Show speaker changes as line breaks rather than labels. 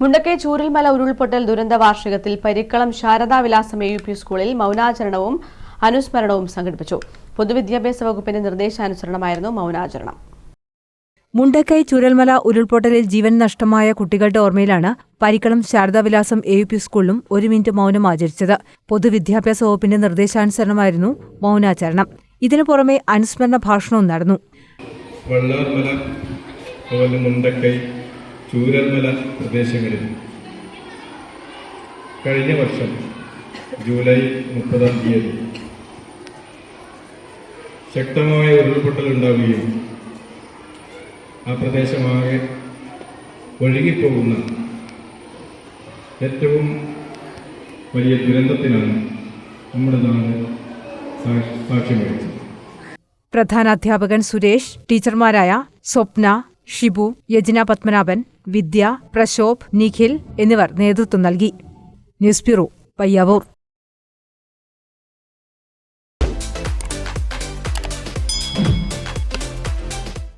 മുണ്ടക്കൈ ചൂരൽമല ഉരുൾപൊട്ടൽ ദുരന്ത വാർഷികത്തിൽ Parikkalam Sharadavilasam A U P സ്കൂളിൽ മൗനാചരണവും അനുസ്മരണവും സംഘടിപ്പിച്ചു. പൊതുവിദ്യാഭ്യാസ വകുപ്പിന്റെ നിർദ്ദേശാനുസരണമായിരുന്നു മൗനാചരണം.
മുണ്ടക്കൈ ചൂരൽമല ഉരുൾപൊട്ടലിൽ ജീവൻ നഷ്ടമായ കുട്ടികളുടെ ഓർമ്മയിലാണ് Parikkalam Sharadavilasam A U P സ്കൂളിലും ഒരു മിനിറ്റ് മൗനം ആചരിച്ചത്. പൊതുവിദ്യാഭ്യാസ വകുപ്പിന്റെ നിർദ്ദേശാനുസരണമായിരുന്നു മൗനാചരണം. ഇതിനു പുറമെ അനുസ്മരണ ഭാഷണവും നടന്നു.
ചൂരൽമല പ്രദേശങ്ങളിൽ കഴിഞ്ഞ വർഷം ജൂലൈ മുപ്പതാം തീയതി ശക്തമായ ഉരുൾപൊട്ടൽ ഉണ്ടാവുകയും ആ പ്രദേശമാകെ ഒഴുകിപ്പോകുന്ന ഏറ്റവും വലിയ ദുരന്തത്തിനാണ് നമ്മുടെ നാട് സാക്ഷി- സാക്ഷ്യം വഹിച്ചത്.
പ്രധാനാധ്യാപകൻ സുരേഷ് ടീച്ചർമാരായ സ്വപ്ന ഷിബു യജ്ന പത്മനാഭൻ വിദ്യ പ്രശോഭ് നിഖിൽ എന്നിവർ നേതൃത്വം നൽകി. News bureau Payyavoor.